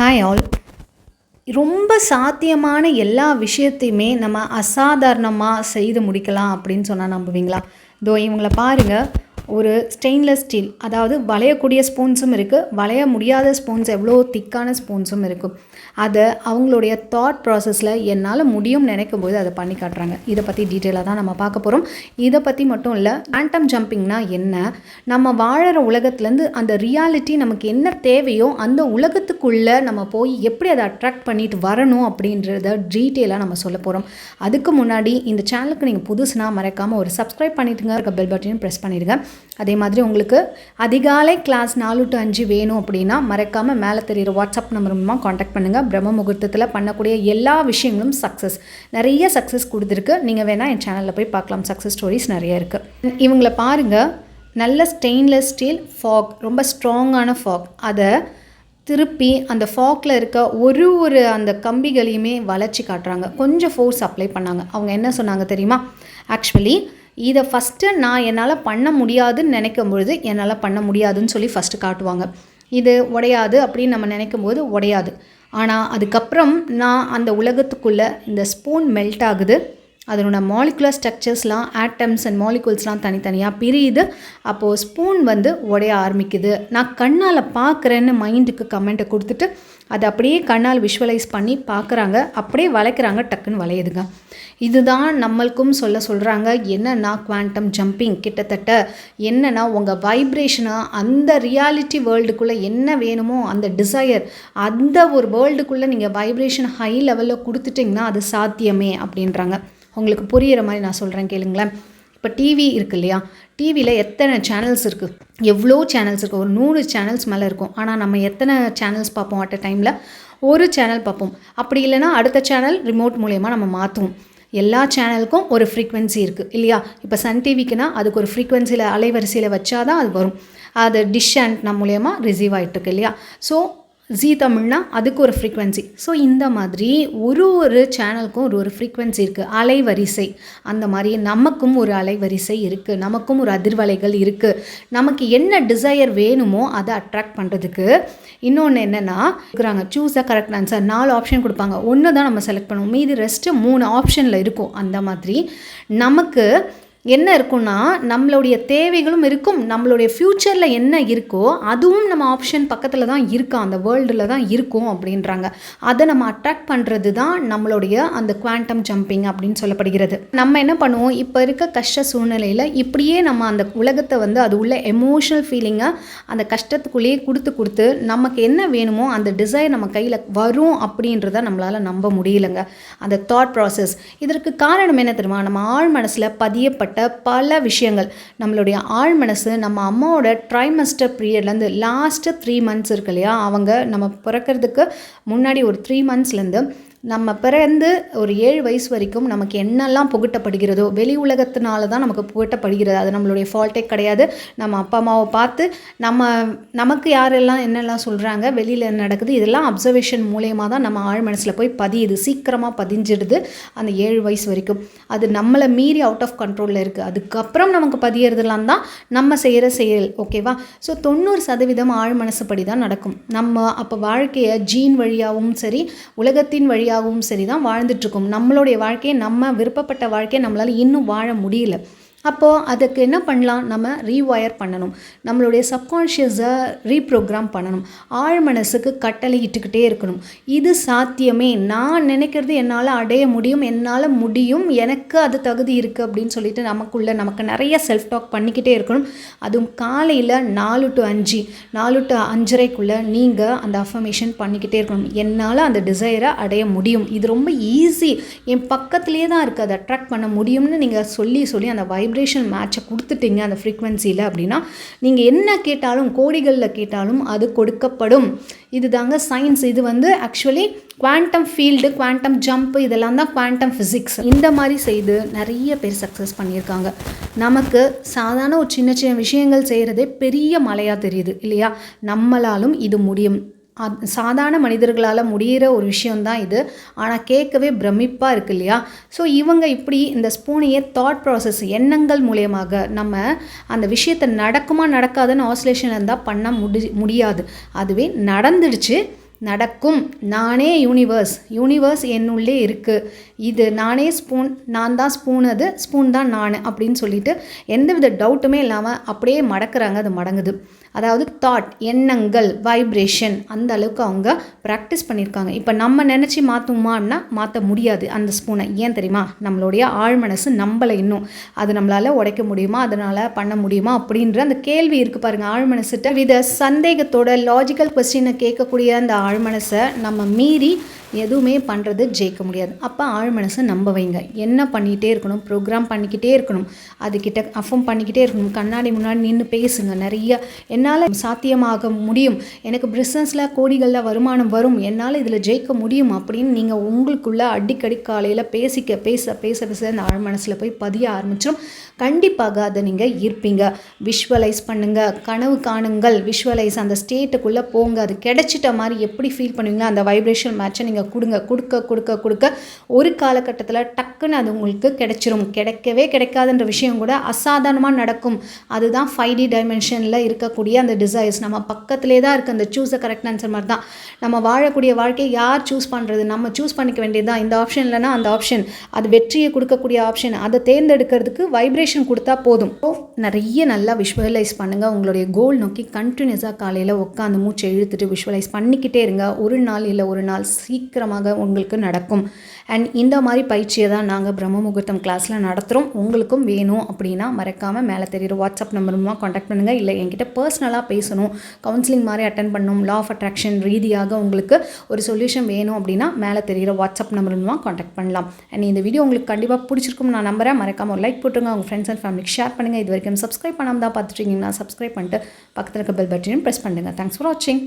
Hi all ரொம்ப சாத்தியமான எல்லா விஷயத்தையுமே நம்ம அசாதாரணமாக செய்து முடிக்கலாம் அப்படின்னு சொன்னால் நம்புவீங்களா? இதோ இவங்களை பாருங்கள் ஒரு ஸ்டெயின்லெஸ் ஸ்டீல் அதாவது வளையக்கூடிய ஸ்பூன்ஸும் இருக்குது வளைய முடியாத ஸ்பூன்ஸ் எவ்வளோ திக்கான ஸ்பூன்ஸும் இருக்கும் அதை அவங்களுடைய தாட் ப்ராசஸில் என்னால் முடியும்னு நினைக்கும் போது அதை பண்ணி காட்டுறாங்க. இதை பற்றி டீட்டெயிலாக தான் நம்ம பார்க்க போகிறோம் இதை பற்றி மட்டும் இல்லை ஆண்டம் ஜம்பிங்னா என்ன? நம்ம வாழற உலகத்துலேருந்து அந்த ரியாலிட்டி நமக்கு என்ன தேவையோ அந்த உலகத்துக்குள்ளே நம்ம போய் எப்படி அதை அட்ராக்ட் பண்ணிட்டு வரணும் அப்படின்றத டீட்டெயிலாக நம்ம சொல்ல போகிறோம் அதுக்கு முன்னாடி இந்த சேனலுக்கு நீங்கள் புதுசுனா மறக்காமல் ஒரு சப்ஸ்கிரைப் பண்ணிட்டுங்க இருக்க பெல் பட்டனையும் ப்ரெஸ் பண்ணிடுங்க. அதே மாதிரி உங்களுக்கு அதிகாலை கிளாஸ் நாலு டு அஞ்சு வேணும் அப்படின்னா மறக்காமல் மேலே தெரியிற வாட்ஸ்அப் நம்பர் மூலமாக காண்டாக்ட் பண்ணுங்கள் பிரம்ம முகூர்த்தத்தில் பண்ணக்கூடிய எல்லா விஷயங்களும் சக்ஸஸ் நிறைய சக்ஸஸ் கொடுத்துருக்கு. நீங்கள் வேணால் என் சேனலில் போய் பார்க்கலாம். சக்ஸஸ் ஸ்டோரிஸ் நிறைய இருக்குது இவங்களை பாருங்கள் நல்ல ஸ்டெயின்லெஸ் ஸ்டீல் ஃபாக் ரொம்ப ஸ்ட்ராங்கான ஃபாக் அதை திருப்பி அந்த ஃபாக்கில் இருக்க ஒரு ஒரு அந்த கம்பிகளையுமே வளைச்சி காட்டுறாங்க. கொஞ்சம் ஃபோர்ஸ் அப்ளை பண்ணாங்க. அவங்க என்ன சொன்னாங்க தெரியுமா? ஆக்சுவலி இதை ஃபஸ்ட்டு நான் என்னால் பண்ண முடியாதுன்னு நினைக்கும் பொழுது என்னால் பண்ண முடியாதுன்னு சொல்லி ஃபஸ்ட்டு காட்டுவாங்க. இது உடையாது அப்படின்னு நம்ம நினைக்கும் போது உடையாது. ஆனால் அதுக்கப்புறம் நான் அந்த உலகத்துக்குள்ளே இந்த ஸ்பூன் மெல்ட் ஆகுது. அதனோட மாலிகுலர் ஸ்ட்ரக்சர்ஸ்லாம் ஆட்டம்ஸ் அண்ட் மாலிகுல்ஸ்லாம் தனித்தனியாக பிரியுது. அப்போது ஸ்பூன் வந்து உடைய ஆரம்பிக்குது. நான் கண்ணால் பார்க்குறேன்னு மைண்டுக்கு கமெண்ட்டை கொடுத்துட்டு அதை அப்படியே கண்ணால் விஷுவலைஸ் பண்ணி பார்க்குறாங்க. அப்படியே வளைக்கிறாங்க டக்குன்னு வளையுதுங்க. இதுதான் நம்மளுக்கும் சொல்ல சொல்கிறாங்க என்னென்னா குவாண்டம் ஜம்பிங் கிட்டத்தட்ட என்னென்னா உங்கள் வைப்ரேஷனாக அந்த ரியாலிட்டி வேர்ல்டுக்குள்ளே என்ன வேணுமோ அந்த டிசையர் அந்த ஒரு வேர்ல்டுக்குள்ளே நீங்கள் வைப்ரேஷன் ஹை லெவலில் கொடுத்துட்டிங்கன்னா அது சாத்தியமே அப்படின்றாங்க. உங்களுக்கு புரிகிற மாதிரி நான் சொல்கிறேன் கேளுங்களேன். இப்போ டிவி இருக்கு இல்லையா டிவியில் எத்தனை சேனல்ஸ் இருக்குது எவ்வளோ சேனல்ஸ் இருக்குது ஒரு நூறு சேனல்ஸ் மேலே இருக்கும். ஆனால் நம்ம எத்தனை சேனல்ஸ் பார்ப்போம் அட் அ டைமில் ஒரு சேனல் பார்ப்போம். அப்படி இல்லைன்னா அடுத்த சேனல் ரிமோட் மூலயமா நம்ம மாற்றுவோம் எல்லா சேனலுக்கும் ஒரு ஃப்ரீக்வன்சி இருக்குது இல்லையா? இப்போ சன் டிவிக்குனா அதுக்கு ஒரு ஃப்ரீக்வன்சியில் அலைவரிசையில் வச்சா தான் அது வரும். அது டிஷ் ஆண்ட் மூலயமா ரிசீவ் ஆகிட்டுருக்கு இல்லையா? ஸோ ஜி தமிழ்னா அதுக்கு ஒரு ஃப்ரீக்வன்சி ஸோ இந்த மாதிரி ஒரு ஒரு சேனலுக்கும் ஒரு ஒரு ஃப்ரீக்வன்சி இருக்குது அலைவரிசை. அந்த மாதிரி நமக்கும் ஒரு அலைவரிசை இருக்குது நமக்கும் ஒரு அதிர்வலைகள் இருக்குது நமக்கு என்ன டிசையர் வேணுமோ அதை அட்ராக்ட் பண்ணுறதுக்கு இன்னொன்று என்னென்னா இருக்கிறாங்க சூஸ் த கரெக்ட் ஆன்சர் நாலு ஆப்ஷன் கொடுப்பாங்க. ஒன்று தான் நம்ம செலக்ட் பண்ணுவோம். மீதி ரெஸ்ட்டு மூணு ஆப்ஷனில் இருக்கும். அந்த மாதிரி நமக்கு என்ன இருக்குன்னா நம்மளுடைய தேவைகளும் இருக்கும் நம்மளுடைய ஃப்யூச்சரில் என்ன இருக்கோ அதுவும் நம்ம ஆப்ஷன் பக்கத்தில் தான் இருக்கா அந்த வேர்ல்டில் தான் இருக்கும் அப்படின்றாங்க. அதை நம்ம அட்ராக்ட் பண்ணுறது தான் நம்மளுடைய அந்த குவாண்டம் ஜம்பிங் அப்படின்னு சொல்லப்படுகிறது. நம்ம என்ன பண்ணுவோம் இப்போ இருக்க கஷ்ட சூழ்நிலையில் இப்படியே நம்ம அந்த உலகத்தை வந்து அது உள்ள எமோஷனல் ஃபீலிங்கை அந்த கஷ்டத்துக்குள்ளேயே கொடுத்து கொடுத்து நமக்கு என்ன வேணுமோ அந்த டிசைர் நம்ம கையில் வரும் அப்படின்றத நம்மளால் நம்ப முடியலங்க. அந்த தாட் ப்ராசஸ் இதற்கு காரணம் என்ன தெரியுமா? நம்ம ஆழ் மனசில் பதியப்பட்ட சம்மந்தப்பட்ட பல விஷயங்கள். நம்மளுடைய ஆழ் மனசு நம்ம அம்மாவோட ட்ரைமஸ்டர் பீரியட்லேருந்து லாஸ்ட்டு த்ரீ மந்த்ஸ் இருக்கு இல்லையா? அவங்க நம்ம பிறக்கிறதுக்கு முன்னாடி ஒரு த்ரீ மந்த்ஸ்லேருந்து நம்ம பிறந்து ஒரு ஏழு வயசு வரைக்கும் நமக்கு என்னெல்லாம் புகட்டப்படுகிறதோ வெளி உலகத்தினால தான் நமக்கு புகட்டப்படுகிறது. அது நம்மளுடைய ஃபால்ட்டே கிடையாது. நம்ம அப்பா அம்மாவை பார்த்து நம்ம நமக்கு யாரெல்லாம் என்னெல்லாம் சொல்கிறாங்க வெளியில் என்ன நடக்குது இதெல்லாம் அப்சர்வேஷன் மூலயமா தான் நம்ம ஆழ் மனசில் போய் பதியுது. சீக்கிரமாக பதிஞ்சிடுது அந்த ஏழு வயசு வரைக்கும். அது நம்மளை மீறி அவுட் ஆஃப் கண்ட்ரோலில் இருக்குது அதுக்கப்புறம் நமக்கு பதியறதுலாம் தான் நம்ம செய்கிற செயல். ஓகேவா ஸோ தொண்ணூறு சதவீதம் ஆழ் மனசுப்படி தான் நடக்கும். நம்ம அப்போ வாழ்க்கையை ஜீன் வழியாகவும் சரி உலகத்தின் வழி வழியாகவும் சரி தான் வாழ்ந்துட்டுருக்கோம் நம்மளுடைய வாழ்க்கையை நம்ம விருப்பப்பட்ட வாழ்க்கையை நம்மளால் இன்னும் வாழ முடியல. அப்போது அதுக்கு என்ன பண்ணலாம்? நம்ம ரீவயர் பண்ணணும். நம்மளுடைய சப்கான்ஷியஸை ரீப்ரோக்ராம் பண்ணணும். ஆழ் மனசுக்கு கட்டளை இட்டுக்கிட்டே இருக்கணும். இது சாத்தியமே. நான் நினைக்கிறது என்னால் அடைய முடியும் என்னால் முடியும் எனக்கு அது தகுதி இருக்குது அப்படின்னு சொல்லிட்டு நமக்குள்ளே நமக்கு நிறைய செல்ஃப் டாக் பண்ணிக்கிட்டே இருக்கணும். அதுவும் காலையில் நாலு டு அஞ்சு நாலு டு அஞ்சரைக்குள்ளே நீங்கள் அந்த அஃபர்மேஷன் பண்ணிக்கிட்டே இருக்கணும். என்னால் அந்த டிசைரை அடைய முடியும். இது ரொம்ப ஈஸி என் பக்கத்துலேயே தான் இருக்குது அதை அட்ராக்ட் பண்ண முடியும்னு நீங்கள் சொல்லி சொல்லி அந்த வை வைப்ரேஷன் மேட்சை கொடுத்துட்டீங்க அந்த ஃப்ரீக்வன்சியில் அப்படின்னா நீங்கள் என்ன கேட்டாலும் கோடிகளில் கேட்டாலும் அது கொடுக்கப்படும். இது தாங்க சயின்ஸ் இது வந்து actually quantum field quantum jump இதெல்லாம் தான் குவாண்டம் ஃபிசிக்ஸ் இந்த மாதிரி செய்து நிறைய பேர் சக்ஸஸ் பண்ணியிருக்காங்க. நமக்கு சாதாரண ஒரு சின்ன சின்ன விஷயங்கள் செய்கிறதே பெரிய மலையாக தெரியுது இல்லையா? நம்மளாலும் இது முடியும். சாதாரண மனிதர்களால் முடிகிற ஒரு விஷயந்தான் இது. ஆனால் கேட்கவே பிரமிப்பாக இருக்கு இல்லையா? ஸோ இவங்க இப்படி இந்த ஸ்பூனையே தாட் ப்ராசஸ் எண்ணங்கள் மூலியமாக நம்ம அந்த விஷயத்தை நடக்குமா நடக்காதுன்னு ஆசோலேஷன் இருந்தால் பண்ண முடி முடியாது. அதுவே நடந்துடுச்சு நடக்கும். நானே யூனிவர்ஸ் யூனிவர்ஸ் என்னுள்ளே இருக்குது இது நானே ஸ்பூன் நான் தான் ஸ்பூன் அது ஸ்பூன் தான் நான் அப்படின்னு சொல்லிட்டு எந்தவித டவுட்டுமே இல்லாமல் அப்படியே மடக்கிறாங்க. அது மடங்குது. அதாவது தாட் எண்ணங்கள் வைப்ரேஷன் அந்த அளவுக்கு அவங்க ப்ராக்டிஸ் பண்ணியிருக்காங்க. இப்போ நம்ம நினச்சி மாற்றுமான்னா மாற்ற முடியாது அந்த ஸ்பூனை ஏன் தெரியுமா? நம்மளுடைய ஆழ்மனசு நம்மளை இன்னும். அது நம்மளால் உடைக்க முடியுமா? அதனால் பண்ண முடியுமா? அப்படின்ற அந்த கேள்வி இருக்குது பாருங்கள் ஆழ்மனசுட்ட வித சந்தேகத்தோட லாஜிக்கல் கொஸ்டினை கேட்கக்கூடிய அந்த ஆழ்மனசை நம்ம மீறி எதுவுமே பண்ணுறது ஜெயிக்க முடியாது. அப்போ ஆழ்மனசை நம்ப வைங்க. என்ன பண்ணிகிட்டே இருக்கணும்? ப்ரோக்ராம் பண்ணிக்கிட்டே இருக்கணும். அதுக்கிட்ட அஃபம் பண்ணிக்கிட்டே இருக்கணும். கண்ணாடி முன்னாடி நின்று பேசுங்க. நிறைய என்னால் சாத்தியமாக முடியும். எனக்கு பிஸ்னஸில் கோடிகளில் வருமானம் வரும். என்னால் இதில் ஜெயிக்க முடியும் அப்படின்னு நீங்கள் உங்களுக்குள்ளே அடிக்கடி காலையில் பேசிக்க பேச பேச பேச அந்த ஆழ்மனசில் போய் பதிய ஆரம்பிச்சிடும் கண்டிப்பாக அதை நீங்கள் ஈர்ப்பீங்க. விஷுவலைஸ் பண்ணுங்கள் கனவு காணுங்கள். விஷுவலைஸ் அந்த ஸ்டேட்டுக்குள்ளே போங்க. அது கிடைச்சிட்ட மாதிரி எப்படி எப்படி ஃபீல் பண்ணுவீங்களோ அந்த வைப்ரேஷன் மேட்சை நீங்கள் கொடுங்க. கொடுக்க கொடுக்க கொடுக்க ஒரு காலகட்டத்தில் டக்குன்னு அது உங்களுக்கு கிடைச்சிரும். கிடைக்கவே கிடைக்காதுன்ற விஷயம் கூட அசாதாரணமாக நடக்கும். அதுதான் ஃபைவ் டி டைமென்ஷனில் இருக்கக்கூடிய அந்த டிசைர்ஸ் நம்ம பக்கத்துலேயே தான் இருக்குது அந்த சூஸ் அ கரெக்ட் ஆன்சர் மாதிரி தான். நம்ம வாழக்கூடிய வாழ்க்கையை யார் சூஸ் பண்ணுறது நம்ம சூஸ் பண்ணிக்க வேண்டியது தான். இந்த ஆப்ஷன் இல்லைனா அந்த ஆப்ஷன் அது வெற்றியை கொடுக்கக்கூடிய ஆப்ஷன் அதை தேர்ந்தெடுக்கிறதுக்கு வைப்ரேஷன் கொடுத்தா போதும். நிறைய நல்லா விஷுவலைஸ் பண்ணுங்கள் உங்களுடைய கோல் நோக்கி கண்டினியூஸாக காலையில் உட்காந்து மூச்சை இழுத்துட்டு விஷுவலைஸ் பண்ணிக்கிட்டே இருங்க. ஒரு நாள் இல்லை ஒரு நாள் சீக்கிரமாக உங்களுக்கு நடக்கும். அண்ட் இந்த மாதிரி பயிற்சியை தான் நாங்கள் பிரம்ம முகூர்த்தம் கிளாஸில் நடத்துகிறோம் உங்களுக்கும் வேணும் அப்படின்னா மறக்காமல் மேலே தெரியுற வாட்ஸ்அப் நம்பர் மூலமாக காண்டாக்ட் பண்ணுங்கள் இல்லை என்கிட்ட பர்சனலாக பேசணும். கவுன்சிலிங் மாதிரி அட்டன் பண்ணணும். லா ஆஃப் அட்ராக்ஷன் ரீதியாக உங்களுக்கு ஒரு சொல்யூஷன் வேணும் அப்படின்னா மேலே தெரிகிற வாட்ஸ்அப் நம்பர் மூலமாக காண்டாக்ட் பண்ணலாம். அண்ட் இந்த வீடியோ உங்களுக்கு கண்டிப்பாக பிடிச்சிருக்கும் நான் நம்புறேன். மறக்காமல் ஒரு லைக் போட்டுருங்க. உங்கள் ஃப்ரெண்ட்ஸ் அண்ட் ஃபேமிலிக்கு ஷேர் பண்ணுங்கள் இது வரைக்கும் சப்ஸ்கிரைப் பண்ணாமல் தான் பார்த்துட்டு இருக்கீங்கன்னா சப்ஸ்கிரைப் பண்ணிட்டு பக்கத்தில் இருக்க பெல் பட்டனையும் ப்ரெஸ் பண்ணுங்கள் தேங்க்ஸ் ஃபார் வாட்சிங்